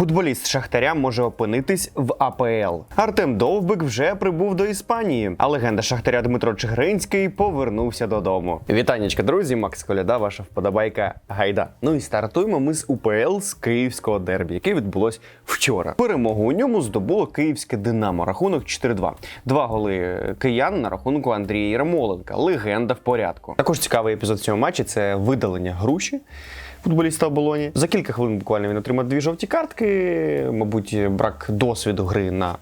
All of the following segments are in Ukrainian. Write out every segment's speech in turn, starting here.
Футболіст Шахтаря може опинитись в АПЛ. Артем Довбик вже прибув до Іспанії, а легенда Шахтаря Дмитро Чигринський повернувся додому. Вітанечка, друзі, Макс Коляда, ваша вподобайка гайда. Ну і стартуємо ми з УПЛ з київського дербі, яке відбулось вчора. Перемогу у ньому здобуло київське Динамо. Рахунок 4-2. Два голи киян на рахунку Андрія Ярмоленка. Легенда в порядку. Також цікавий епізод цього матчі це видалення груші футболіста оболоні. За кілька хвилин буквально він отримав дві жовті картки. Мабуть, брак досвіду гри на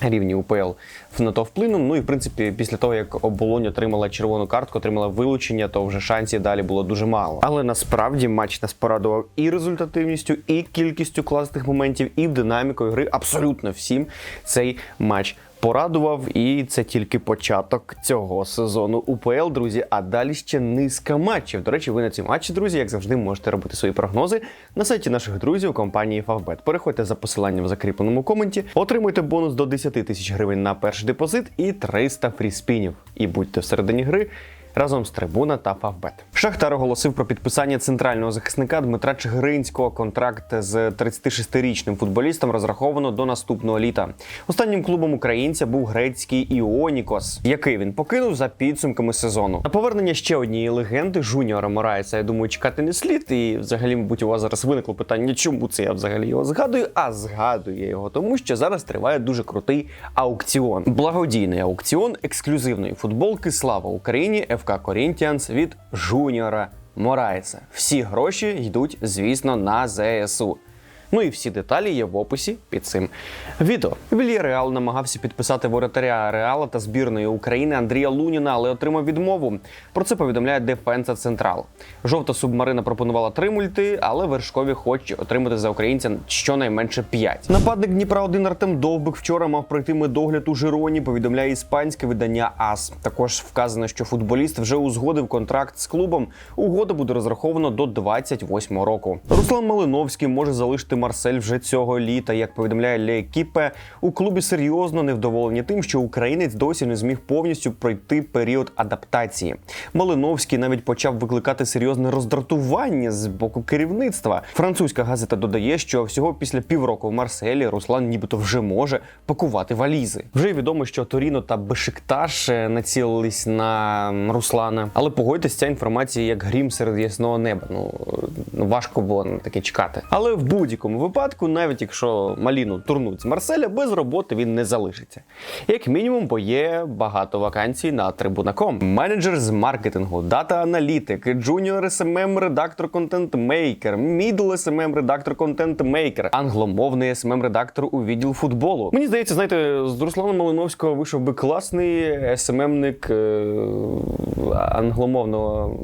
рівні УПЛ на то вплинув. Ну і в принципі, після того як оболонь отримала червону картку, отримала вилучення, то вже шансів далі було дуже мало. Але насправді матч нас порадував і результативністю, і кількістю класних моментів, і динамікою гри. Абсолютно всім цей матч. Порадував, і це тільки початок цього сезону УПЛ, друзі. А далі ще низка матчів. До речі, ви на ці матчі, друзі, як завжди, можете робити свої прогнози на сайті наших друзів компанії Favbet. Переходьте за посиланням в закріпленому коменті, отримуйте бонус до 10 тисяч гривень на перший депозит і 300 фріспінів. І будьте всередині гри разом з трибуна та Фавбет. Шахтар оголосив про підписання центрального захисника Дмитра Чигиринського. Контракт з 36-річним футболістом розраховано до наступного літа. Останнім клубом українця був грецький Іонікос, який він покинув за підсумками сезону. На повернення ще однієї легенди Жуніора Мораєса. Я думаю, чекати не слід. І взагалі, мабуть, у вас зараз виникло питання, чому це я взагалі його згадую? А згадую я його, тому що зараз триває дуже крутий аукціон. Благодійний аукціон ексклюзивної футболки Слава Україні ФК Корінтіанс від Жуніора Морайса. Всі гроші йдуть, звісно, на ЗСУ. Ну і всі деталі є в описі під цим відео. Вільяреал намагався підписати воротаря Реала та збірної України Андрія Луніна, але отримав відмову. Про це повідомляє Дефенса Централ. Жовта субмарина пропонувала три мульти, але вершкові хочуть отримати за українця щонайменше п'ять. Нападник Дніпра 1 Артем Довбик вчора мав пройти медогляд у Жироні. Повідомляє іспанське видання АС. Також вказано, що футболіст вже узгодив контракт з клубом. Угода буде розрахована до 28 року. Руслан Малиновський може залишити Марсель вже цього літа. Як повідомляє Лєкіпе, у клубі серйозно невдоволені тим, що українець досі не зміг повністю пройти період адаптації. Малиновський навіть почав викликати серйозне роздратування з боку керівництва. Французька газета додає, що всього після півроку в Марселі Руслан нібито вже може пакувати валізи. Вже відомо, що Торіно та Бешикташ е, націлились на Руслана. Але погодьтесь, ця інформація як грім серед ясного неба. Ну важко було на таке чекати. Але в будь-якому випадку, навіть якщо Маліну турнуть з Марселя, без роботи він не залишиться. Як мінімум, бо є багато вакансій на трибунаком. Менеджер з маркетингу, дата-аналітик, джуніор SMM редактор контент-мейкер, мідл SMM редактор контент-мейкер, англомовний SMM редактор у відділ футболу. Мені здається, знаєте, з Русланом Малиновського вийшов би класний SMM-ник англомовного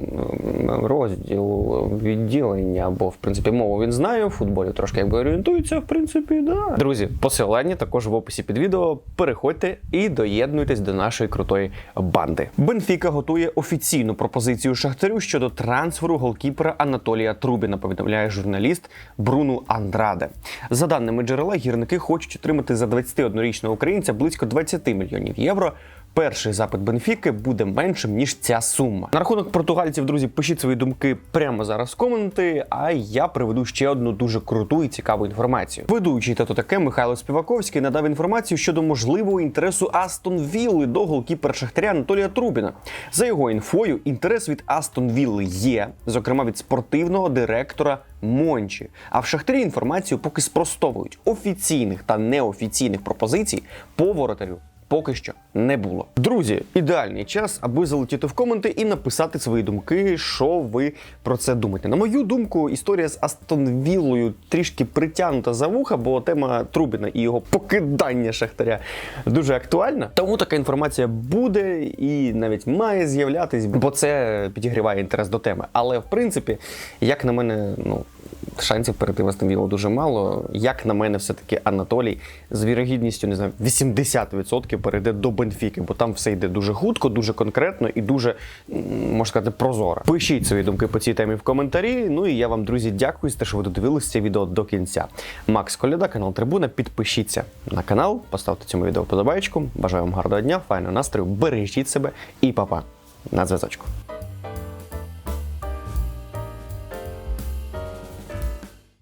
розділу відділення, бо в принципі мову він знає у футболі, трошки якби орієнтується, в принципі, да. Друзі, посилання також в описі під відео. Переходьте і доєднуйтесь до нашої крутої банди. Бенфіка готує офіційну пропозицію Шахтарю щодо трансферу голкіпера Анатолія Трубіна. Повідомляє журналіст Бруну Андраде. За даними джерела, гірники хочуть отримати за 21-річного українця близько 20 мільйонів євро. Перший запит Бенфіки буде меншим ніж ця сума. На рахунок португальців, друзі, пишіть свої думки прямо зараз в коменти. А я приведу ще одну дуже круту і цікаву інформацію. Ведучий та то таке Михайло Співаковський надав інформацію щодо можливого інтересу Астон Вілли до голкіпера Шахтаря Анатолія Трубіна. За його інфою, інтерес від Астон Вілли є, зокрема від спортивного директора Мончі. А в Шахтарі інформацію поки спростовують офіційних та неофіційних пропозицій по воротарю поки що не було. Друзі, ідеальний час, аби залетіти в коменти і написати свої думки, що ви про це думаєте. На мою думку, історія з Астон Віллою трішки притягнута за вуха, бо тема Трубіна і його покидання Шахтаря дуже актуальна. Тому така інформація буде і навіть має з'являтись, бо це підігріває інтерес до теми. Але в принципі, як на мене, ну. Шансів перейти в Астон Віллу дуже мало. Як на мене, все-таки Анатолій з вірогідністю не знаю, 80% перейде до Бенфіки, бо там все йде дуже хутко, дуже конкретно і дуже можна сказати прозоро. Пишіть свої думки по цій темі в коментарі. Ну і я вам, друзі, дякую за те, що ви додивилися це відео до кінця. Макс Коляда, канал Трибуна. Підпишіться на канал, поставте цьому відео подобаєчку. Бажаю вам гарного дня, файного настрою, бережіть себе і па-па. на зв'язочку.